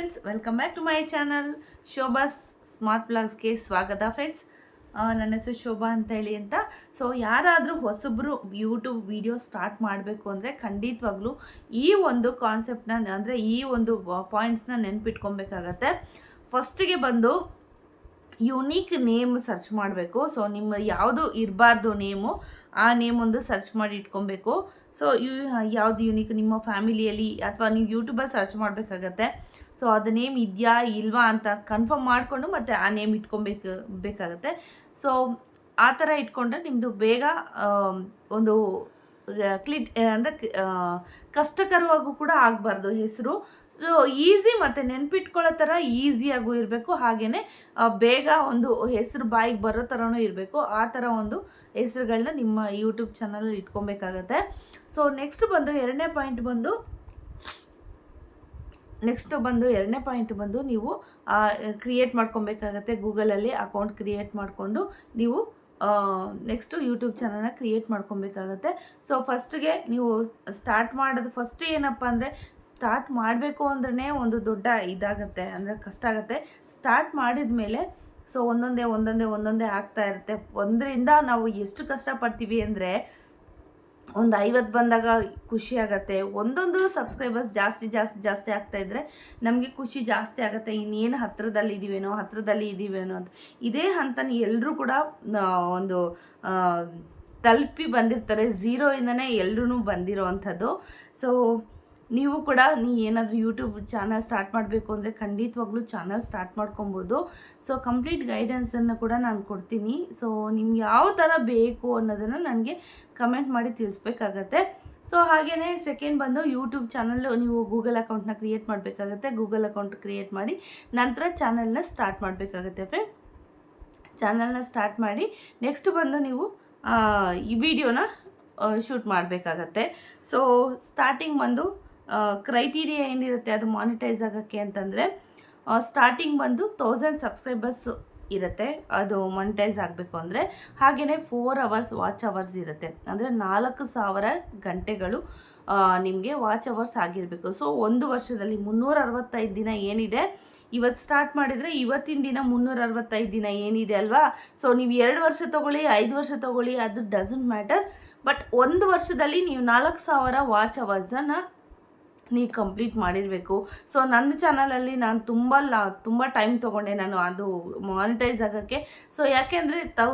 Friends welcome back to my channel Shobha's smart ಬ್ಲಾಗ್ಸ್ಗೆ ಸ್ವಾಗತ friends ನನ್ನ ಹೆಸರು ಶೋಭಾ ಅಂತ ಹೇಳಿ ಅಂತ. ಸೊ ಯಾರಾದರೂ ಹೊಸಬ್ರು ಯೂಟ್ಯೂಬ್ ವಿಡಿಯೋ ಸ್ಟಾರ್ಟ್ ಮಾಡಬೇಕು ಅಂದರೆ ಖಂಡಿತವಾಗ್ಲೂ ಈ ಒಂದು ಕಾನ್ಸೆಪ್ಟ್ನ ಅಂದರೆ ಈ ಒಂದು ಪಾಯಿಂಟ್ಸ್ನ ನೆನ್ಪಿಟ್ಕೊಬೇಕಾಗತ್ತೆ. ಫಸ್ಟಿಗೆ ಬಂದು ಯುನೀಕ್ ನೇಮ್ ಸರ್ಚ್ ಮಾಡಬೇಕು. ಸೊ ನಿಮ್ಮ ಯಾವುದು ಇರಬಾರ್ದು ನೇಮು ಆ ನೇಮ್ ಒಂದು ಸರ್ಚ್ ಮಾಡಿ ಇಟ್ಕೊಬೇಕು. ಸೊ ಯು, ಯಾವುದು ಯುನೀಕ್ ನಿಮ್ಮ ಫ್ಯಾಮಿಲಿಯಲ್ಲಿ ಅಥವಾ ನೀವು ಯೂಟ್ಯೂಬಲ್ಲಿ ಸರ್ಚ್ ಮಾಡಬೇಕಾಗತ್ತೆ. ಸೊ ಅದು ನೇಮ್ ಇದೆಯಾ, ಇಲ್ವಾ ಅಂತ ಕನ್ಫರ್ಮ್ ಮಾಡಿಕೊಂಡು ಮತ್ತು ಆ ನೇಮ್ ಇಟ್ಕೊಬೇಕು, ಬೇಕಾಗತ್ತೆ. ಸೊ ಆ ಥರ ಇಟ್ಕೊಂಡ್ರೆ ನಿಮ್ಮದು ಬೇಗ ಒಂದು ಕ್ಲಿಟ್, ಅಂದರೆ ಕಷ್ಟಕರವಾಗೂ ಕೂಡ ಆಗಬಾರ್ದು ಹೆಸರು. ಸೊ ಈಸಿ ಮತ್ತು ನೆನ್ಪಿಟ್ಕೊಳ್ಳೋ ಥರ ಈಸಿಯಾಗೂ ಇರಬೇಕು. ಹಾಗೆಯೇ ಬೇಗ ಒಂದು ಹೆಸರು ಬಾಯಿಗೆ ಬರೋ ಥರನೂ ಇರಬೇಕು. ಆ ಥರ ಒಂದು ಹೆಸರುಗಳನ್ನ ನಿಮ್ಮ ಯೂಟ್ಯೂಬ್ ಚಾನಲಲ್ಲಿ ಇಟ್ಕೊಬೇಕಾಗತ್ತೆ. ಸೊ ನೆಕ್ಸ್ಟ್ ಬಂದು ಎರಡನೇ ಪಾಯಿಂಟ್ ಬಂದು ನೆಕ್ಸ್ಟ್ ಬಂದು ಎರಡನೇ ಪಾಯಿಂಟ್ ಬಂದು ನೀವು ಕ್ರಿಯೇಟ್ ಮಾಡ್ಕೊಬೇಕಾಗತ್ತೆ. ಗೂಗಲಲ್ಲಿ ಅಕೌಂಟ್ ಕ್ರಿಯೇಟ್ ಮಾಡಿಕೊಂಡು ನೀವು ನೆಕ್ಸ್ಟು ಯೂಟ್ಯೂಬ್ ಚಾನಲ್ನ ಕ್ರಿಯೇಟ್ ಮಾಡ್ಕೊಬೇಕಾಗತ್ತೆ. ಸೊ ಫಸ್ಟ್ಗೆ ನೀವು ಸ್ಟಾರ್ಟ್ ಮಾಡೋದು ಫಸ್ಟ್ ಏನಪ್ಪ ಅಂದರೆ ಸ್ಟಾರ್ಟ್ ಮಾಡಬೇಕು ಅಂದ್ರೆ ಒಂದು ದೊಡ್ಡ ಇದಾಗುತ್ತೆ, ಅಂದರೆ ಕಷ್ಟ ಆಗುತ್ತೆ. ಸ್ಟಾರ್ಟ್ ಮಾಡಿದ ಮೇಲೆ ಸೊ ಒಂದೊಂದೇ ಒಂದೊಂದೇ ಒಂದೊಂದೇ ಆಗ್ತಾ ಇರುತ್ತೆ. ಒಂದರಿಂದ ನಾವು ಎಷ್ಟು ಕಷ್ಟಪಡ್ತೀವಿ ಅಂದರೆ, ಒಂದು ಐವತ್ತು ಬಂದಾಗ ಖುಷಿ ಆಗುತ್ತೆ. ಒಂದೊಂದು ಸಬ್ಸ್ಕ್ರೈಬರ್ಸ್ ಜಾಸ್ತಿ ಜಾಸ್ತಿ ಜಾಸ್ತಿ ಆಗ್ತಾ ಇದ್ದರೆ ನಮಗೆ ಖುಷಿ ಜಾಸ್ತಿ ಆಗುತ್ತೆ. ಇನ್ನೇನು ಹತ್ರದಲ್ಲಿ ಇದ್ದೀವೇನೋ ಹತ್ರದಲ್ಲಿ ಇದ್ದೀವೇನೋ ಅಂತ. ಇದೇ ಹಂತನ ಎಲ್ಲರೂ ಕೂಡ ಒಂದು ತಲುಪಿ ಬಂದಿರ್ತಾರೆ. ಝೀರೋಯಿಂದನೇ ಎಲ್ಲರೂ ಬಂದಿರೋ ಅಂಥದ್ದು ಸೊ ನೀವು ಕೂಡ ನೀ ಏನಾದರೂ ಯೂಟ್ಯೂಬ್ ಚಾನಲ್ ಸ್ಟಾರ್ಟ್ ಮಾಡಬೇಕು ಅಂದರೆ ಖಂಡಿತವಾಗ್ಲೂ ಚಾನಲ್ ಸ್ಟಾರ್ಟ್ ಮಾಡ್ಕೊಬೋದು. ಸೊ ಕಂಪ್ಲೀಟ್ ಗೈಡೆನ್ಸನ್ನು ಕೂಡ ನಾನು ಕೊಡ್ತೀನಿ. ಸೊ ನಿಮ್ಗೆ ಯಾವ ಥರ ಬೇಕು ಅನ್ನೋದನ್ನು ನನಗೆ ಕಮೆಂಟ್ ಮಾಡಿ ತಿಳಿಸ್ಬೇಕಾಗತ್ತೆ. ಸೊ ಹಾಗೆಯೇ ಸೆಕೆಂಡ್ ಬಂದು ಯೂಟ್ಯೂಬ್ ಚಾನಲ್ ನೀವು ಗೂಗಲ್ ಅಕೌಂಟ್ನ ಕ್ರಿಯೇಟ್ ಮಾಡಬೇಕಾಗತ್ತೆ. ಗೂಗಲ್ ಅಕೌಂಟ್ ಕ್ರಿಯೇಟ್ ಮಾಡಿ ನಂತರ ಚಾನಲ್ನ ಸ್ಟಾರ್ಟ್ ಮಾಡಬೇಕಾಗತ್ತೆ ಫ್ರೆಂಡ್ಸ್ ಚಾನಲ್ನ ಸ್ಟಾರ್ಟ್ ಮಾಡಿ ನೆಕ್ಸ್ಟ್ ಬಂದು ನೀವು ಈ ವಿಡಿಯೋನ ಶೂಟ್ ಮಾಡಬೇಕಾಗತ್ತೆ. ಸೊ ಸ್ಟಾರ್ಟಿಂಗ್ ಬಂದು ಕ್ರೈಟೀರಿಯಾ ಏನಿರುತ್ತೆ ಅದು ಮಾನಿಟೈಸ್ ಆಗೋಕ್ಕೆ ಅಂತಂದರೆ ಸ್ಟಾರ್ಟಿಂಗ್ ಬಂದು ತೌಸಂಡ್ ಸಬ್ಸ್ಕ್ರೈಬರ್ಸ್ ಇರುತ್ತೆ, ಅದು ಮಾನಿಟೈಸ್ ಆಗಬೇಕು ಅಂದರೆ ಹಾಗೆಯೇ ಫೋರ್ ಅವರ್ಸ್ ವಾಚ್ ಅವರ್ಸ್ ಇರುತ್ತೆ. ಅಂದರೆ ನಾಲ್ಕು ಸಾವಿರ ಗಂಟೆಗಳು ನಿಮಗೆ ವಾಚ್ ಅವರ್ಸ್ ಆಗಿರಬೇಕು. ಸೊ ಒಂದು ವರ್ಷದಲ್ಲಿ ಮುನ್ನೂರ ಅರವತ್ತೈದು ದಿನ ಏನಿದೆ? ಇವತ್ತು ಸ್ಟಾರ್ಟ್ ಮಾಡಿದರೆ ಇವತ್ತಿನ ದಿನ ಮುನ್ನೂರ ಅರವತ್ತೈದು ದಿನ ಏನಿದೆ ಅಲ್ವಾ? ಸೊ ನೀವು ಎರಡು ವರ್ಷ ತೊಗೊಳ್ಳಿ, ಐದು ವರ್ಷ ತೊಗೊಳ್ಳಿ, ಅದು ಡಸಂಟ್ ಮ್ಯಾಟರ್ ಬಟ್ ಒಂದು ವರ್ಷದಲ್ಲಿ ನೀವು ನಾಲ್ಕು ಸಾವಿರ ವಾಚ್ ಅವರ್ಸನ್ನು ನೀವು ಕಂಪ್ಲೀಟ್ ಮಾಡಿರಬೇಕು. ಸೊ ನನ್ನ ಚಾನಲಲ್ಲಿ ನಾನು ತುಂಬ ಲಾ, ತುಂಬ ಟೈಮ್ ತೊಗೊಂಡೆ ನಾನು ಅದು ಮಾನಿಟೈಸ್ ಆಗೋಕ್ಕೆ. ಸೊ ಯಾಕೆಂದರೆ ತೌ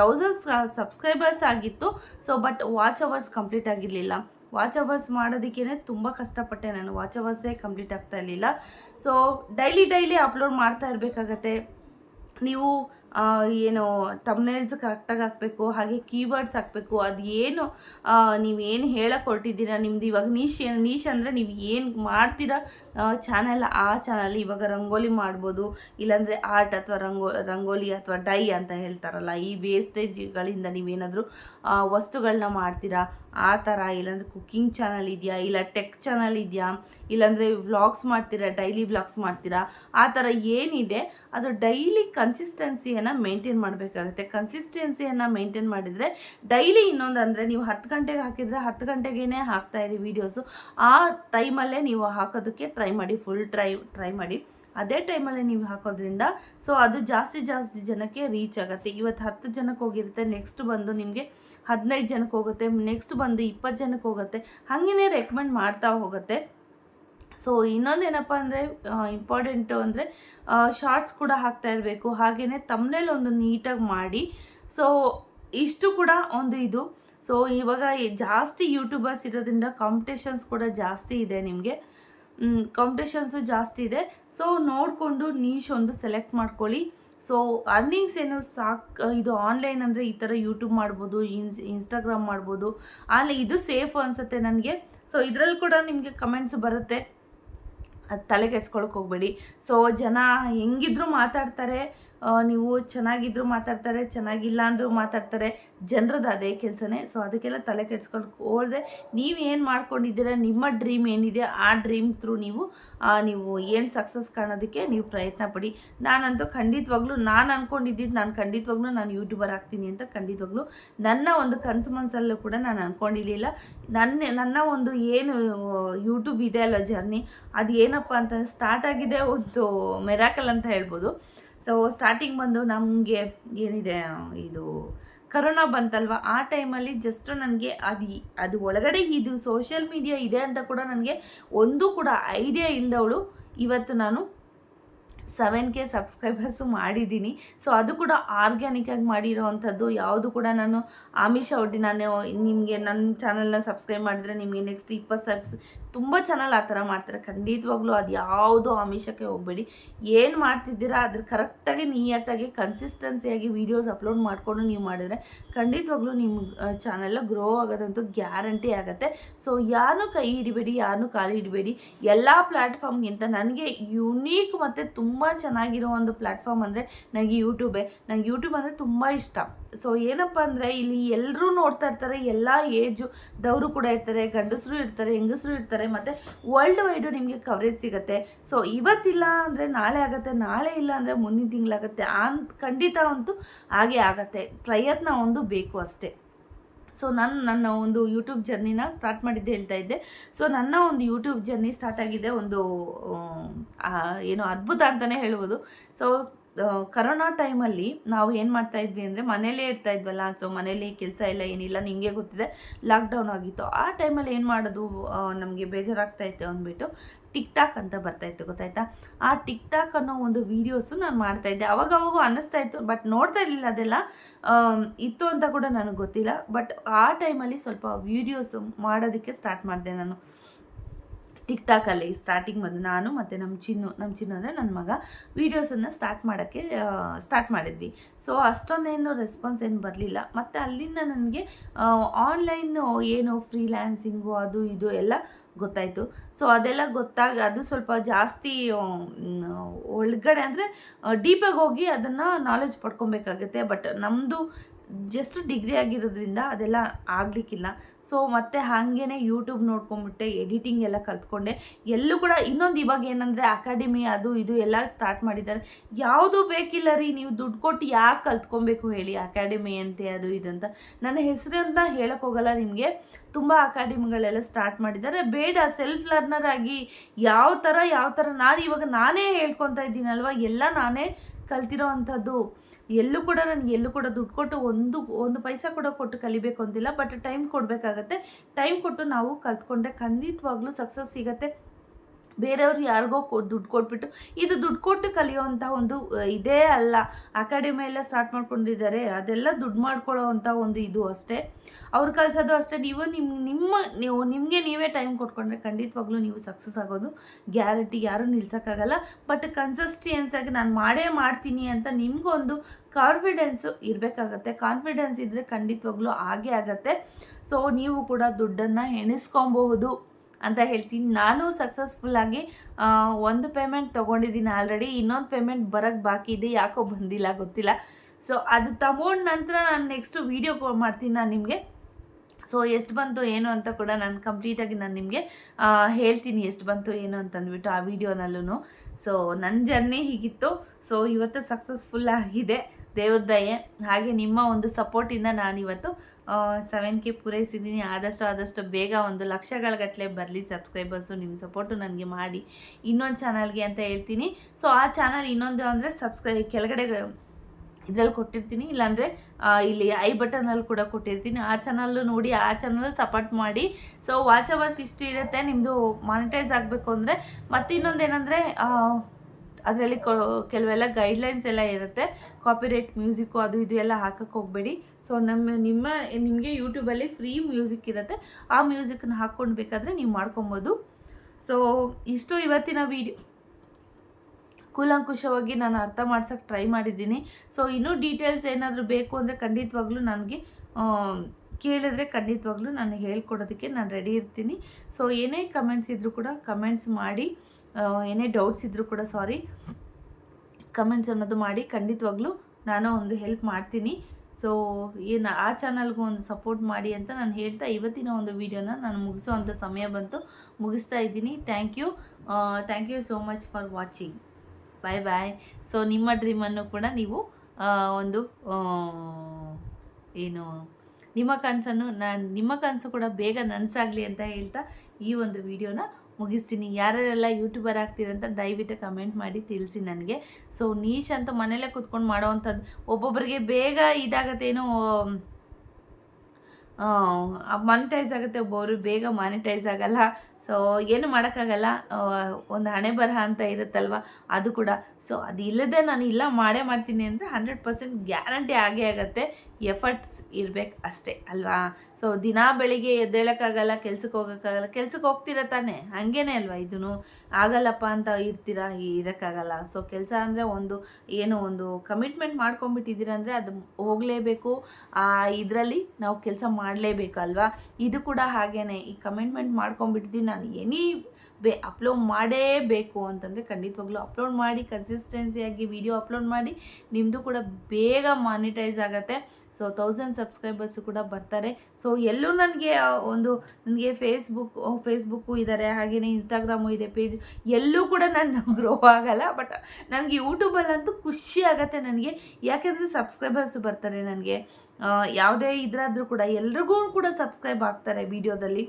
ತೌಸಂಡ್ಸ್ ಸಬ್ಸ್ಕ್ರೈಬರ್ಸ್ ಆಗಿತ್ತು. So but watch hours complete ಆಗಿರಲಿಲ್ಲ. ವಾಚ್ ಅವರ್ಸ್ ಮಾಡೋದಕ್ಕೇ ತುಂಬ ಕಷ್ಟಪಟ್ಟೆ ನಾನು. ವಾಚ್ ಅವರ್ಸೇ ಕಂಪ್ಲೀಟ್ ಆಗ್ತಾ ಇರಲಿಲ್ಲ. ಸೊ ಡೈಲಿ ಡೈಲಿ ಅಪ್ಲೋಡ್ ಮಾಡ್ತಾ ಇರಬೇಕಾಗತ್ತೆ. ನೀವು ಏನು ತಮ್ನೇಲ್ಸ್ ಕರೆಕ್ಟಾಗಿ ಹಾಕಬೇಕು, ಹಾಗೆ ಕೀವರ್ಡ್ಸ್ ಹಾಕಬೇಕು ಅದು ಏನು ನೀವೇನು ಹೇಳಕ್ಕೆ ಹೊರಟಿದ್ದೀರಾ ನಿಮ್ದು ಇವಾಗ ನೀಶ್ ಏನು ನೀಶ್ ಅಂದರೆ ನೀವು ಏನು ಮಾಡ್ತೀರಾ ಚಾನಲ್ ಆ ಚಾನಲ್ ಇವಾಗ ರಂಗೋಲಿ ಮಾಡ್ಬೋದು, ಇಲ್ಲಾಂದರೆ ಆರ್ಟ್ ಅಥವಾ ರಂಗೋ, ರಂಗೋಲಿ ಅಥವಾ ಡೈ ಅಂತ ಹೇಳ್ತಾರಲ್ಲ, ಈ ವೇಸ್ಟೇಜ್ಗಳಿಂದ ನೀವೇನಾದರೂ ವಸ್ತುಗಳನ್ನ ಮಾಡ್ತೀರಾ ಆ ಥರ, ಇಲ್ಲಾಂದರೆ ಕುಕ್ಕಿಂಗ್ ಚಾನಲ್ ಇದೆಯಾ, ಇಲ್ಲ ಟೆಕ್ ಚಾನಲ್ ಇದೆಯಾ, ಇಲ್ಲಾಂದರೆ ವ್ಲಾಗ್ಸ್ ಮಾಡ್ತೀರಾ, ಡೈಲಿ ವ್ಲಾಗ್ಸ್ ಮಾಡ್ತೀರಾ, ಆ ಥರ ಏನಿದೆ, ಅದು ಡೈಲಿ ಕನ್ಸಿಸ್ಟೆನ್ಸಿಯನ್ನು ಮೇಂಟೈನ್ ಮಾಡಬೇಕಾಗುತ್ತೆ. ಕನ್ಸಿಸ್ಟೆನ್ಸಿಯನ್ನು ಮೇಂಟೈನ್ ಮಾಡಿದರೆ ಡೈಲಿ ಇನ್ನೊಂದು ಅಂದರೆ ನೀವು ಹತ್ತು ಗಂಟೆಗೆ ಹಾಕಿದರೆ ಹತ್ತು ಗಂಟೆಗೇ ಹಾಕ್ತಾಯಿರಿ ವೀಡಿಯೋಸು. ಆ ಟೈಮಲ್ಲೇ ನೀವು ಹಾಕೋದಕ್ಕೆ ಟ್ರೈ ಮಾಡಿ, ಫುಲ್ ಟ್ರೈ ಟ್ರೈ ಮಾಡಿ. ಅದೇ ಟೈಮಲ್ಲಿ ನೀವು ಹಾಕೋದ್ರಿಂದ, ಸೊ ಅದು ಜಾಸ್ತಿ ಜಾಸ್ತಿ ಜನಕ್ಕೆ ರೀಚ್ ಆಗುತ್ತೆ. ಇವತ್ತು ಹತ್ತು ಜನಕ್ಕೆ ಹೋಗಿರುತ್ತೆ, ನೆಕ್ಸ್ಟ್ ಬಂದು ನಿಮಗೆ ಹದಿನೈದು ಜನಕ್ಕೆ ಹೋಗುತ್ತೆ ನೆಕ್ಸ್ಟ್ ಬಂದು ಇಪ್ಪತ್ತು ಜನಕ್ಕೆ ಹೋಗುತ್ತೆ ಹಾಗೇ ರೆಕಮೆಂಡ್ ಮಾಡ್ತಾ ಹೋಗುತ್ತೆ. ಸೊ ಇನ್ನೊಂದೇನಪ್ಪ ಅಂದರೆ ಇಂಪಾರ್ಟೆಂಟು ಅಂದರೆ ಶಾರ್ಟ್ಸ್ ಕೂಡ ಹಾಕ್ತಾ ಇರಬೇಕು. ಹಾಗೆಯೇ ತಮ್ಮನೇಲಿ ಒಂದು ನೀಟಾಗಿ ಮಾಡಿ. ಸೊ ಇಷ್ಟು ಕೂಡ ಒಂದು ಇದು. ಸೊ ಇವಾಗ ಜಾಸ್ತಿ ಯೂಟ್ಯೂಬರ್ಸ್ ಇರೋದ್ರಿಂದ ಕಾಂಪಿಟೇಷನ್ಸ್ ಕೂಡ ಜಾಸ್ತಿ ಇದೆ ನಿಮಗೆ. ಕಾಂಪಿಟೇಷನ್ಸು ಜಾಸ್ತಿ ಇದೆ. ಸೊ ನೋಡಿಕೊಂಡು ನೀಶ್ ಒಂದು ಸೆಲೆಕ್ಟ್ ಮಾಡ್ಕೊಳ್ಳಿ. ಸೊ ಅರ್ನಿಂಗ್ಸ್ ಏನು ಸಾಕು ಇದು ಆನ್ಲೈನ್ ಅಂದರೆ ಈ ಥರ ಯೂಟ್ಯೂಬ್ ಮಾಡ್ಬೋದು, ಇನ್ಸ್ ಇನ್ಸ್ಟಾಗ್ರಾಮ್ ಮಾಡ್ಬೋದು ಅಲ್ಲಿ ಇದು ಸೇಫ್ ಅನಿಸುತ್ತೆ ನನಗೆ. ಸೊ ಇದರಲ್ಲಿ ಕೂಡ ನಿಮಗೆ ಕಮೆಂಟ್ಸ್ ಬರುತ್ತೆ. ಅದು ತಲೆ ಕೆಡ್ಸ್ಕೊಳಕ್ಕೆ ಹೋಗಬೇಡಿ. ಸೊ ಜನ ಹೆಂಗಿದ್ರು ಮಾತಾಡ್ತಾರೆ ನೀವು ಚೆನ್ನಾಗಿದ್ರು ಮಾತಾಡ್ತಾರೆ, ಚೆನ್ನಾಗಿಲ್ಲ ಅಂದರೂ ಮಾತಾಡ್ತಾರೆ ಜನರದ್ದು ಅದೇ ಕೆಲಸನೇ. ಸೊ ಅದಕ್ಕೆಲ್ಲ ತಲೆ ಕೆಡಿಸ್ಕೊಂಡು ಹೋದ್ರೆ ನೀವು ಏನು ಮಾಡ್ಕೊಂಡಿದ್ದೀರ? ನಿಮ್ಮ ಡ್ರೀಮ್ ಏನಿದೆ? ಆ ಡ್ರೀಮ್ ಥ್ರೂ ನೀವು ನೀವು ಏನು ಸಕ್ಸಸ್ ಕಾಣೋದಕ್ಕೆ ನೀವು ಪ್ರಯತ್ನ ಪಡಿ. ನಾನಂತೂ ಖಂಡಿತವಾಗ್ಲೂ, ನಾನು ಅಂದ್ಕೊಂಡಿದ್ದು ನಾನು ಖಂಡಿತವಾಗ್ಲೂ ನಾನು ಯೂಟ್ಯೂಬರ್ ಆಗ್ತೀನಿ ಅಂತ ಖಂಡಿತವಾಗ್ಲೂ ನನ್ನ ಒಂದು ಕನಸು ಮನಸ್ಸಲ್ಲೂ ಕೂಡ ನಾನು ಅಂದ್ಕೊಂಡಿರಲಿಲ್ಲ ನನ್ನ ನನ್ನ ಒಂದು ಏನು ಯೂಟ್ಯೂಬ್ ಇದೆ ಅಲ್ಲ ಜರ್ನಿ, ಅದು ಏನಪ್ಪ ಅಂತ ಸ್ಟಾರ್ಟ್ ಆಗಿದೆ ಒಂದು ಮೆರಾಕಲ್ ಅಂತ ಹೇಳ್ಬೋದು. ಸೊ ಸ್ಟಾರ್ಟಿಂಗ್ ಬಂದು ನಮಗೆ ಏನಿದೆ, ಇದು ಕರೋನಾ ಬಂತಲ್ವ? ಆ ಟೈಮಲ್ಲಿ ಜಸ್ಟ್ ನನಗೆ ಅದು ಅದು ಒಳಗಡೆ ಇದು ಸೋಷಿಯಲ್ ಮೀಡಿಯಾ ಇದೆ ಅಂತ ಕೂಡ ನನಗೆ ಒಂದು ಕೂಡ ಐಡಿಯಾ ಇಲ್ಲದವಳು ಇವತ್ತು ನಾನು ಸೆವೆನ್ ಕೆ ಸಬ್ಸ್ಕ್ರೈಬರ್ಸು ಮಾಡಿದ್ದೀನಿ. ಸೊ ಅದು ಕೂಡ ಆರ್ಗ್ಯಾನಿಕಾಗಿ ಮಾಡಿರೋ ಅಂಥದ್ದು ಯಾವುದು ಕೂಡ ನಾನು ಆಮಿಷ ಒಡ್ಡಿ ನಾನು ನಿಮಗೆ ನನ್ನ ಚಾನಲ್ನ ಸಬ್ಸ್ಕ್ರೈಬ್ ಮಾಡಿದ್ರೆ ನಿಮಗೆ ನೆಕ್ಸ್ಟ್ ಇಪ್ಪತ್ತು ಸಬ್ಸ್ ತುಂಬ ಚೆನ್ನಾಗಿ ಆ ಥರ ಮಾಡ್ತಾರೆ. ಖಂಡಿತವಾಗ್ಲೂ ಅದು ಯಾವುದೋ ಆಮಿಷಕ್ಕೆ ಹೋಗಬೇಡಿ. ಏನು ಮಾಡ್ತಿದ್ದೀರಾ ಅದ್ರ ಕರೆಕ್ಟಾಗಿ, ನಿಯತ್ತಾಗಿ ಕನ್ಸಿಸ್ಟೆನ್ಸಿಯಾಗಿ ವೀಡಿಯೋಸ್ ಅಪ್ಲೋಡ್ ಮಾಡಿಕೊಂಡು ನೀವು ಮಾಡಿದರೆ ಖಂಡಿತವಾಗ್ಲೂ ನಿಮ್ಮ ಚಾನೆಲ್ಲ ಗ್ರೋ ಆಗೋದಂತೂ ಗ್ಯಾರಂಟಿ ಆಗುತ್ತೆ. ಸೊ ಯಾರು ಕೈ ಇಡಬೇಡಿ ಯಾರನ್ನೂ ಕಾಲು ಹಿಡಿಬೇಡಿ. ಎಲ್ಲ ಪ್ಲ್ಯಾಟ್ಫಾರ್ಮ್ಗಿಂತ ನನಗೆ ಯುನೀಕ್ ಮತ್ತು ತುಂಬ ಚೆನ್ನಾಗಿರೋ ಒಂದು ಪ್ಲ್ಯಾಟ್ಫಾರ್ಮ್ ಅಂದರೆ ನನಗೆ ಯೂಟ್ಯೂಬೇ ನನಗೆ ಯೂಟ್ಯೂಬ್ ಅಂದರೆ ತುಂಬ ಇಷ್ಟ. ಸೊ ಏನಪ್ಪ ಅಂದರೆ ಇಲ್ಲಿ ಎಲ್ಲರೂ ನೋಡ್ತಾ ಇರ್ತಾರೆ, ಎಲ್ಲ ಏಜು ದವರು ಕೂಡ ಇರ್ತಾರೆ, ಗಂಡಸರು ಇರ್ತಾರೆ, ಹೆಂಗಸರು ಇರ್ತಾರೆ, ಮತ್ತು ವರ್ಲ್ಡ್ ವೈಡು ನಿಮಗೆ ಕವರೇಜ್ ಸಿಗುತ್ತೆ. ಸೊ ಇವತ್ತಿಲ್ಲ ಅಂದರೆ ನಾಳೆ ಆಗುತ್ತೆ, ನಾಳೆ ಇಲ್ಲ ಅಂದರೆ ಮುಂದಿನ ತಿಂಗಳಾಗುತ್ತೆ ಆನ್ ಖಂಡಿತ ಅಂತೂ ಹಾಗೆ ಆಗುತ್ತೆ. ಪ್ರಯತ್ನ ಒಂದು ಬೇಕು ಅಷ್ಟೇ. ಸೊ ನಾನು, ನನ್ನ ಒಂದು ಯೂಟ್ಯೂಬ್ ಜರ್ನಿನ ಸ್ಟಾರ್ಟ್ ಮಾಡಿದ್ದೆ ಹೇಳ್ತಾ ಇದ್ದೆ. ಸೊ ನನ್ನ ಒಂದು ಯೂಟ್ಯೂಬ್ ಜರ್ನಿ ಸ್ಟಾರ್ಟ್ ಆಗಿದೆ ಒಂದು ಏನು ಅದ್ಭುತ ಅಂತಲೇ ಹೇಳ್ಬೋದು. ಸೊ ಕರೋನಾ ಟೈಮಲ್ಲಿ ನಾವು ಏನು ಮಾಡ್ತಾ ಇದ್ವಿ ಅಂದರೆ ಮನೇಲೇ ಇರ್ತಾ ಇದ್ವಲ್ಲ ಸೊ ಮನೇಲಿ ಕೆಲಸ ಇಲ್ಲ ಏನಿಲ್ಲ ನಿಮಗೆ ಗೊತ್ತಿದೆ ಲಾಕ್ಡೌನ್ ಆಗಿತ್ತು. ಆ ಟೈಮಲ್ಲಿ ಏನು ಮಾಡೋದು ನಮಗೆ ಬೇಜಾರಾಗ್ತಾ ಇತ್ತು ಅಂದ್ಬಿಟ್ಟು ಟಿಕ್ ಟಾಕ್ ಅಂತ ಬರ್ತಾ ಇತ್ತು, ಗೊತ್ತಾಯ್ತಾ? ಆ ಟಿಕ್ ಟಾಕ್ ಅನ್ನೋ ಒಂದು ವೀಡಿಯೋಸು ನಾನು ಮಾಡ್ತಾ ಇದ್ದೆ. ಅವಾಗ ಅವಾಗ ಅನ್ನಿಸ್ತಾ ಇತ್ತು ಬಟ್ ನೋಡ್ತಾ ಇರಲಿಲ್ಲ ಅದೆಲ್ಲ. ಇತ್ತು ಅಂತ ಕೂಡ ನನಗೆ ಗೊತ್ತಿಲ್ಲ ಬಟ್ ಆ ಟೈಮಲ್ಲಿ ಸ್ವಲ್ಪ ವೀಡಿಯೋಸು ಮಾಡೋದಕ್ಕೆ ಸ್ಟಾರ್ಟ್ ಮಾಡಿದೆ ನಾನು. ಟಿಕ್ ಟಾಕಲ್ಲಿ ಸ್ಟಾರ್ಟಿಂಗ್ ಬಂದು ನಾನು ಮತ್ತು ನಮ್ಮ ಚಿನ್ನು ನಮ್ಮ ಚಿನ್ನು ಅಂದರೆ ನನ್ನ ಮಗ ವೀಡಿಯೋಸನ್ನು ಸ್ಟಾರ್ಟ್ ಮಾಡೋಕ್ಕೆ ಸ್ಟಾರ್ಟ್ ಮಾಡಿದ್ವಿ. ಸೊ ಅಷ್ಟೊಂದೇನು ರೆಸ್ಪಾನ್ಸ್ ಏನು ಬರಲಿಲ್ಲ. ಮತ್ತು ಅಲ್ಲಿಂದ ನನಗೆ ಆನ್ಲೈನ್ ಏನು ಫ್ರೀಲ್ಯಾನ್ಸಿಂಗು ಅದು ಇದು ಎಲ್ಲ ಗೊತ್ತಾಯಿತು. ಸೊ ಅದೆಲ್ಲ ಗೊತ್ತಾಗ, ಅದು ಸ್ವಲ್ಪ ಜಾಸ್ತಿ ಒಳಗಡೆ ಅಂದರೆ ಡೀಪಾಗಿ ಹೋಗಿ ಅದನ್ನು ನಾಲೆಜ್ ಪಡ್ಕೊಬೇಕಾಗುತ್ತೆ. ಬಟ್ ನಮ್ಮದು ಜಸ್ಟ್ ಡಿಗ್ರಿ ಆಗಿರೋದ್ರಿಂದ ಅದೆಲ್ಲ ಆಗಲಿಕ್ಕಿಲ್ಲ. ಸೊ ಮತ್ತೆ ಹಾಗೇ ಯೂಟ್ಯೂಬ್ ನೋಡ್ಕೊಂಬಿಟ್ಟೆ ಎಡಿಟಿಂಗ್ ಎಲ್ಲ ಕಲ್ತ್ಕೊಂಡೆ. ಎಲ್ಲೂ ಕೂಡ ಇನ್ನೊಂದು ಇವಾಗ ಏನಂದರೆ ಅಕಾಡೆಮಿ ಅದು ಇದು ಎಲ್ಲ ಸ್ಟಾರ್ಟ್ ಮಾಡಿದ್ದಾರೆ. ಯಾವುದು ಬೇಕಿಲ್ಲ ರೀ, ನೀವು ದುಡ್ಡು ಕೊಟ್ಟು ಯಾಕೆ ಕಲ್ತ್ಕೊಬೇಕು ಹೇಳಿ ಅಕಾಡೆಮಿ ಅಂತೆ ಅದು ಇದಂತ. ನನ್ನ ಅಂತ ಹೇಳಕ್ಕೆ ಹೋಗಲ್ಲ ನಿಮಗೆ. ತುಂಬ ಅಕಾಡೆಮಿಗಳೆಲ್ಲ ಸ್ಟಾರ್ಟ್ ಮಾಡಿದ್ದಾರೆ. ಬೇಡ ಸೆಲ್ಫ್ ಲರ್ನರ್ ಆಗಿ ಯಾವ ಥರ ಯಾವ ಥರ ನಾನು ಇವಾಗ ನಾನೇ ಹೇಳ್ಕೊತಾ ಇದ್ದೀನಲ್ವ? ಎಲ್ಲ ನಾನೇ ಕಲ್ತಿರೋ ಅಂಥದ್ದು, ಎಲ್ಲೂ ಕೂಡ ನಾನು ಎಲ್ಲೂ ಕೂಡ ದುಡ್ಡು ಕೊಟ್ಟು ಒಂದು ಒಂದು ಪೈಸಾ ಕೂಡ ಕೊಟ್ಟು ಕಲಿಬೇಕು ಅಂತಿಲ್ಲ ಬಟ್ ಟೈಮ್ ಕೊಡಬೇಕಾಗತ್ತೆ. ಟೈಮ್ ಕೊಟ್ಟು ನಾವು ಕಲ್ತ್ಕೊಂಡ್ರೆ ಖಂಡಿತವಾಗ್ಲೂ ಸಕ್ಸಸ್ ಸಿಗತ್ತೆ. ಬೇರೆಯವ್ರು ಯಾರಿಗೋ ಕೊ ದುಡ್ಡು ಕೊಟ್ಬಿಟ್ಟು, ಇದು ದುಡ್ಡು ಕೊಟ್ಟು ಕಲಿಯೋವಂಥ ಒಂದು ಇದೇ ಅಲ್ಲ. ಅಕಾಡೆಮಿ ಎಲ್ಲ ಸ್ಟಾರ್ಟ್ ಮಾಡ್ಕೊಂಡಿದ್ದಾರೆ. ಅದೆಲ್ಲ ದುಡ್ಡು ಮಾಡ್ಕೊಳ್ಳೋ ಅಂಥ ಒಂದು ಇದು ಅಷ್ಟೇ. ಅವ್ರು ಕಲಿಸೋದು ಅಷ್ಟೇ. ನೀವು ನಿಮ್ಮ ನಿಮ್ಮ, ನೀವು, ನಿಮಗೆ ನೀವೇ ಟೈಮ್ ಕೊಟ್ಕೊಂಡ್ರೆ ಖಂಡಿತವಾಗ್ಲೂ ನೀವು ಸಕ್ಸಸ್ ಆಗೋದು ಗ್ಯಾರಂಟಿ ಯಾರೂ ನಿಲ್ಸೋಕ್ಕಾಗಲ್ಲ. ಬಟ್ ಕನ್ಸಿಸ್ಟೆನ್ಸಾಗಿ ನಾನು ಮಾಡೇ ಮಾಡ್ತೀನಿ ಅಂತ ನಿಮಗೊಂದು ಕಾನ್ಫಿಡೆನ್ಸು ಇರಬೇಕಾಗತ್ತೆ. ಕಾನ್ಫಿಡೆನ್ಸ್ ಇದ್ದರೆ ಖಂಡಿತವಾಗ್ಲೂ ಆಗೇ ಆಗತ್ತೆ. ಸೊ ನೀವು ಕೂಡ ದುಡ್ಡನ್ನು ಎಣಿಸ್ಕೊಬಹುದು. ಅಂತ ಹೇಳ್ತೀನಿ. ನಾನು ಸಕ್ಸಸ್ಫುಲ್ಲಾಗಿ ಒಂದು ಪೇಮೆಂಟ್ ತೊಗೊಂಡಿದ್ದೀನಿ ಆಲ್ರೆಡಿ ಇನ್ನೊಂದು ಪೇಮೆಂಟ್ ಬರೋಕ್ಕೆ ಬಾಕಿ ಇದೆ. ಯಾಕೋ ಬಂದಿಲ್ಲ ಗೊತ್ತಿಲ್ಲ. ಸೊ ಅದು ತಗೊಂಡ ನಂತರ ನಾನು ನೆಕ್ಸ್ಟು ವೀಡಿಯೋ ಮಾಡ್ತೀನಿ ನಾನು ನಿಮಗೆ. ಸೊ ಎಷ್ಟು ಬಂತು ಏನು ಅಂತ ಕೂಡ ನಾನು ಕಂಪ್ಲೀಟಾಗಿ ನಾನು ನಿಮಗೆ ಹೇಳ್ತೀನಿ ಎಷ್ಟು ಬಂತು ಏನು ಅಂತಂದ್ಬಿಟ್ಟು ಆ ವಿಡಿಯೋನಲ್ಲೂ ಸೊ ನನ್ನ ಜರ್ನಿ ಹೀಗಿತ್ತು. ಸೊ ಇವತ್ತು ಸಕ್ಸಸ್ಫುಲ್ ಆಗಿದೆ. ದೇವ್ರ ಹಾಗೆ ನಿಮ್ಮ ಒಂದು ಸಪೋರ್ಟಿಂದ ನಾನಿವತ್ತು ಸೆವೆನ್ ಕೆ ಪೂರೈಸಿದ್ದೀನಿ. ಆದಷ್ಟು ಆದಷ್ಟು ಬೇಗ ಒಂದು ಲಕ್ಷಗಳ ಗಟ್ಟಲೆ ಬರಲಿ ಸಬ್ಸ್ಕ್ರೈಬರ್ಸು ನಿಮ್ಮ ಸಪೋರ್ಟು ನನಗೆ ಮಾಡಿ. ಇನ್ನೊಂದು ಚಾನಲ್ಗೆ ಅಂತ ಹೇಳ್ತೀನಿ. ಸೊ ಆ ಚಾನಲ್ ಇನ್ನೊಂದು ಅಂದರೆ ಸಬ್ಸ್ಕ್ರೈ, ಕೆಳಗಡೆ ಇದರಲ್ಲಿ ಕೊಟ್ಟಿರ್ತೀನಿ. ಇಲ್ಲಾಂದರೆ ಇಲ್ಲಿ ಐ ಬಟನಲ್ಲಿ ಕೂಡ ಕೊಟ್ಟಿರ್ತೀನಿ. ಆ ಚಾನಲ್ಲು ನೋಡಿ, ಆ ಚಾನಲ್ ಸಪೋರ್ಟ್ ಮಾಡಿ. ಸೊ ವಾಚ್ ಅವರ್ಸ್ ಇಷ್ಟು ಇರುತ್ತೆ. ನಿಮ್ಮದು ಮಾನಿಟೈಸ್ ಆಗಬೇಕು ಅಂದರೆ. ಮತ್ತು ಇನ್ನೊಂದು ಏನಂದರೆ ಅದರಲ್ಲಿ ಕೆಲವೆಲ್ಲ ಗೈಡ್ಲೈನ್ಸ್ ಎಲ್ಲ ಇರುತ್ತೆ. ಕಾಪಿರೈಟ್ ಮ್ಯೂಸಿಕ್ಕು ಅದು ಇದು ಎಲ್ಲ ಹಾಕಕ್ಕೆ ಹೋಗಬೇಡಿ. ಸೊ ನಮ್ಮ, ನಿಮ್ಮ, ನಿಮಗೆ ಯೂಟ್ಯೂಬಲ್ಲಿ ಫ್ರೀ ಮ್ಯೂಸಿಕ್ ಇರುತ್ತೆ. ಆ ಮ್ಯೂಸಿಕ್ನ ಹಾಕ್ಕೊಂಡು ಬೇಕಾದರೆ ನೀವು ಮಾಡ್ಕೊಬೋದು. ಸೊ ಇಷ್ಟು ಇವತ್ತಿನ ವೀಡಿಯೋ ಕೂಲಂಕುಷವಾಗಿ ನಾನು ಅರ್ಥ ಮಾಡ್ಸೋಕ್ಕೆ ಟ್ರೈ ಮಾಡಿದ್ದೀನಿ. ಸೊ ಇನ್ನೂ ಡೀಟೇಲ್ಸ್ ಏನಾದರೂ ಬೇಕು ಅಂದರೆ ಖಂಡಿತವಾಗ್ಲೂ ನನಗೆ ಕೇಳಿದ್ರೆ ಖಂಡಿತವಾಗ್ಲೂ ನಾನು ಹೇಳ್ಕೊಡೋದಕ್ಕೆ ನಾನು ರೆಡಿ ಇರ್ತೀನಿ. ಸೊ ಏನೇ ಕಮೆಂಟ್ಸ್ ಇದ್ದರೂ ಕೂಡ ಕಮೆಂಟ್ಸ್ ಮಾಡಿ ಏನೇ ಡೌಟ್ಸ್ ಇದ್ದರೂ ಕೂಡ ಸಾರಿ ಕಮೆಂಟ್ಸ್ ಅನ್ನೋದು ಮಾಡಿ ಖಂಡಿತವಾಗ್ಲೂ ನಾನು ಒಂದು ಹೆಲ್ಪ್ ಮಾಡ್ತೀನಿ. ಸೊ ಏನು ಆ ಚಾನಲ್ಗೂ ಒಂದು ಸಪೋರ್ಟ್ ಮಾಡಿ ಅಂತ ನಾನು ಹೇಳ್ತಾ ಇವತ್ತಿನ ಒಂದು ವಿಡಿಯೋನ ನಾನು ಮುಗಿಸೋ ಅಂಥ ಸಮಯ ಬಂತು. ಮುಗಿಸ್ತಾ ಇದ್ದೀನಿ. Thank you thank you so much for watching bye bye so ನಿಮ್ಮ ಡ್ರೀಮನ್ನು ಕೂಡ ನೀವು ಒಂದು ಏನು ನಿಮ್ಮ ಕನಸನ್ನು ನಾನು, ನಿಮ್ಮ ಕನಸು ಕೂಡ ಬೇಗ ನನಸಾಗಲಿ ಅಂತ ಹೇಳ್ತಾ ಈ ಒಂದು ವಿಡಿಯೋನ ಮುಗಿಸ್ತೀನಿ. ಯಾರ್ಯಾರೆಲ್ಲ ಯೂಟ್ಯೂಬರ್ ಆಗ್ತೀರಂತ ದಯವಿಟ್ಟು ಕಮೆಂಟ್ ಮಾಡಿ ತಿಳಿಸಿ ನನಗೆ. ಸೊ ನೀಶ್ ಅಂತ ಮನೇಲೇ ಕೂತ್ಕೊಂಡು ಮಾಡೋವಂಥದ್ದು ಒಬ್ಬೊಬ್ಬರಿಗೆ ಬೇಗ ಇದಾಗತ್ತೇನೋ ಮಾನಿಟೈಸ್ ಆಗುತ್ತೆ ಒಬ್ಬೊಬ್ರು, ಬೇಗ ಮಾನಿಟೈಸ್ ಆಗಲ್ಲ. ಸೊ ಏನು ಮಾಡೋಕ್ಕಾಗಲ್ಲ. ಒಂದು ಹಣೆ ಬರಹ ಅಂತ ಇರುತ್ತಲ್ವ? ಅದು ಕೂಡ. ಸೊ ಅದು ಇಲ್ಲದೆ ನಾನು ಇಲ್ಲ, ಮಾಡೇ ಮಾಡ್ತೀನಿ ಅಂದರೆ ಹಂಡ್ರೆಡ್ ಪರ್ಸೆಂಟ್ ಗ್ಯಾರಂಟಿ ಆಗೇ ಆಗುತ್ತೆ. ಎಫರ್ಟ್ಸ್ ಇರಬೇಕು ಅಷ್ಟೇ, ಅಲ್ವಾ? ಸೊ ದಿನಾ ಬೆಳಿಗ್ಗೆ ಎದ್ದೇಳೋಕ್ಕಾಗಲ್ಲ, ಕೆಲ್ಸಕ್ಕೆ ಹೋಗೋಕ್ಕಾಗಲ್ಲ. ಕೆಲ್ಸಕ್ಕೆ ಹೋಗ್ತೀರ ತಾನೇ? ಹಾಗೇನೆ ಅಲ್ವಾ ಇದೂ ಆಗಲ್ಲಪ್ಪ ಅಂತ ಇರ್ತೀರಾ? ಇರೋಕ್ಕಾಗಲ್ಲ. ಸೊ ಕೆಲಸ ಅಂದರೆ ಒಂದು ಏನೋ ಒಂದು ಕಮಿಟ್ಮೆಂಟ್ ಮಾಡ್ಕೊಂಬಿಟ್ಟಿದ್ದೀರ ಅಂದರೆ ಅದು ಹೋಗಲೇಬೇಕು. ಇದರಲ್ಲಿ ನಾವು ಕೆಲಸ ಮಾಡಲೇಬೇಕು, ಅಲ್ವಾ? ಇದು ಕೂಡ ಹಾಗೇ ಈ ಕಮಿಟ್ಮೆಂಟ್ ಮಾಡ್ಕೊಂಬಿಟ್ಟಿದ್ದೀನಿ ನಾನು ಎನಿ ವೇ ಅಪ್ಲೋಡ್ ಮಾಡೇಬೇಕು ಅಂತಂದರೆ ಖಂಡಿತವಾಗ್ಲೂ ಅಪ್ಲೋಡ್ ಮಾಡಿ ಕನ್ಸಿಸ್ಟೆನ್ಸಿಯಾಗಿ ವಿಡಿಯೋ ಅಪ್ಲೋಡ್ ಮಾಡಿ ನಿಮ್ಮದು ಕೂಡ ಬೇಗ ಮಾನಿಟೈಸ್ ಆಗುತ್ತೆ. ಸೊ ತೌಸಂಡ್ ಸಬ್ಸ್ಕ್ರೈಬರ್ಸು ಕೂಡ ಬರ್ತಾರೆ. ಸೊ ಎಲ್ಲೂ ನನಗೆ ಒಂದು ನನಗೆ ಫೇಸ್ಬುಕ್ ಫೇಸ್ಬುಕ್ಕು ಇದ್ದಾರೆ ಹಾಗೆಯೇ ಇನ್ಸ್ಟಾಗ್ರಾಮು ಇದೆ ಪೇಜ್ ಎಲ್ಲೂ ಕೂಡ ನಾನು ಗ್ರೋ ಆಗಲ್ಲ. ಬಟ್ ನನಗೆ ಯೂಟ್ಯೂಬಲ್ಲಂತೂ ಖುಷಿ ಆಗುತ್ತೆ ನನಗೆ. ಯಾಕೆಂದರೆ ಸಬ್ಸ್ಕ್ರೈಬರ್ಸ್ ಬರ್ತಾರೆ ನನಗೆ. ಯಾವುದೇ ಇದ್ರಾದರೂ ಕೂಡ ಎಲ್ರಿಗೂ ಕೂಡ ಸಬ್ಸ್ಕ್ರೈಬ್ ಆಗ್ತಾರೆ ವಿಡಿಯೋದಲ್ಲಿ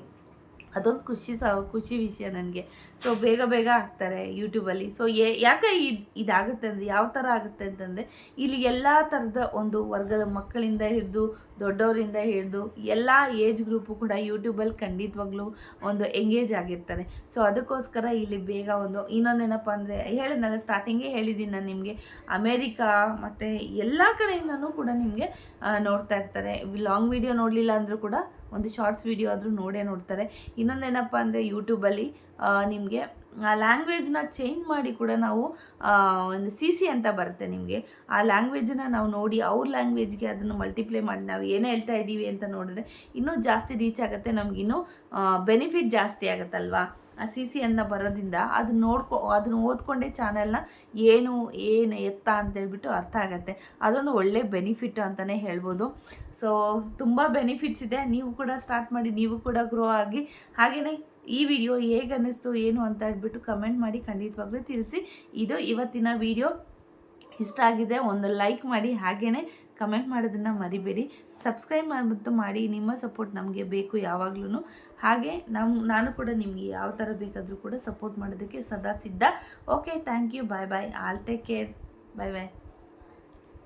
ಅದೊಂದು ಖುಷಿ ಸ, ಖುಷಿ ವಿಷಯ ನನಗೆ. ಸೊ ಬೇಗ ಬೇಗ ಆಗ್ತಾರೆ ಯೂಟ್ಯೂಬಲ್ಲಿ ಸೊ ಯಾಕೆ ಇದು, ಇದಾಗುತ್ತೆ ಅಂದರೆ, ಯಾವ ಥರ ಆಗುತ್ತೆ ಅಂತಂದರೆ, ಇಲ್ಲಿ ಎಲ್ಲ ಥರದ ಒಂದು ವರ್ಗದ ಮಕ್ಕಳಿಂದ ಹಿಡಿದು, ದೊಡ್ಡವರಿಂದ ಹಿಡಿದು, ಎಲ್ಲ ಏಜ್ ಗ್ರೂಪು ಕೂಡ ಯೂಟ್ಯೂಬಲ್ಲಿ ಖಂಡಿತವಾಗ್ಲೂ ಒಂದು ಎಂಗೇಜ್ ಆಗಿರ್ತಾರೆ. ಸೊ ಅದಕ್ಕೋಸ್ಕರ ಇಲ್ಲಿ ಬೇಗ ಒಂದು, ಇನ್ನೊಂದೇನಪ್ಪ ಅಂದರೆ, ಹೇಳಿದ್ನಲ್ಲ ಸ್ಟಾರ್ಟಿಂಗೇ ಹೇಳಿದ್ದೀನಿ ನಾನು ನಿಮಗೆ. ಅಮೇರಿಕಾ ಮತ್ತು ಎಲ್ಲ ಕಡೆಯಿಂದನೂ ಕೂಡ ನಿಮಗೆ ನೋಡ್ತಾ ಇರ್ತಾರೆ. ಲಾಂಗ್ ವಿಡಿಯೋ ನೋಡಲಿಲ್ಲ ಅಂದರೂ ಕೂಡ ಒಂದು ಶಾರ್ಟ್ಸ್ ವಿಡಿಯೋ ಆದರೂ ನೋಡೇ ನೋಡ್ತಾರೆ. ಇನ್ನೊಂದೇನಪ್ಪ ಅಂದರೆ ಯೂಟ್ಯೂಬಲ್ಲಿ ನಿಮಗೆ, ಆ ಲ್ಯಾಂಗ್ವೇಜ್ನ ಚೇಂಜ್ ಮಾಡಿ ಕೂಡ ನಾವು ಒಂದು ಸಿ ಸಿ ಅಂತ ಬರುತ್ತೆ ನಿಮಗೆ. ಆ ಲ್ಯಾಂಗ್ವೇಜನ್ನು ನಾವು ನೋಡಿ, ಅವ್ರ ಲ್ಯಾಂಗ್ವೇಜ್ಗೆ ಅದನ್ನು ಮಲ್ಟಿಪ್ಲೈ ಮಾಡಿ, ನಾವು ಏನೇ ಹೇಳ್ತಾ ಇದ್ದೀವಿ ಅಂತ ನೋಡಿದ್ರೆ ಇನ್ನೂ ಜಾಸ್ತಿ ರೀಚ್ ಆಗುತ್ತೆ, ನಮಗಿನ್ನೂ ಬೆನಿಫಿಟ್ ಜಾಸ್ತಿ ಆಗುತ್ತಲ್ವಾ? ಸಿ ಸಿ ಅನ್ನ ಬರೋದ್ರಿಂದ ಅದು ನೋಡ್ಕೊ, ಅದನ್ನ ಓದ್ಕೊಂಡೇ ಚಾನೆಲ್ನ ಏನು ಏನು ಎತ್ತ ಅಂತ ಹೇಳ್ಬಿಟ್ಟು ಅರ್ಥ ಆಗುತ್ತೆ. ಅದೊಂದು ಒಳ್ಳೆ ಬೆನಿಫಿಟ್ ಅಂತಲೇ ಹೇಳ್ಬೋದು. ಸೊ ತುಂಬ ಬೆನಿಫಿಟ್ಸ್ ಇದೆ. ನೀವು ಕೂಡ ಸ್ಟಾರ್ಟ್ ಮಾಡಿ, ನೀವು ಕೂಡ ಗ್ರೋ ಆಗಿ ಹಾಗೆಯೇ ಈ ವಿಡಿಯೋ ಹೇಗೆ ಅನ್ನಿಸ್ತು ಏನು ಅಂತ ಹೇಳ್ಬಿಟ್ಟು ಕಮೆಂಟ್ ಮಾಡಿ ಖಂಡಿತವಾಗ್ಲೂ ತಿಳಿಸಿ. ಇದು ಇವತ್ತಿನ ವಿಡಿಯೋ ಇಷ್ಟ ಆಗಿದೆ, ಒಂದು ಲೈಕ್ ಮಾಡಿ ಹಾಗೇ ಕಮೆಂಟ್ ಮಾಡೋದನ್ನು ಮರಿಬೇಡಿ. ಸಬ್ಸ್ಕ್ರೈಬ್ ಮತ್ತು ಮಾಡಿ, ನಿಮ್ಮ ಸಪೋರ್ಟ್ ನಮಗೆ ಬೇಕು ಯಾವಾಗ್ಲೂ ಹಾಗೆ ನಮ್ಮ ನಾನು ಕೂಡ ನಿಮಗೆ ಯಾವ ಥರ ಬೇಕಾದರೂ ಕೂಡ ಸಪೋರ್ಟ್ ಮಾಡೋದಕ್ಕೆ ಸದಾ ಸಿದ್ಧ. Okay thank you bye bye all take care bye bye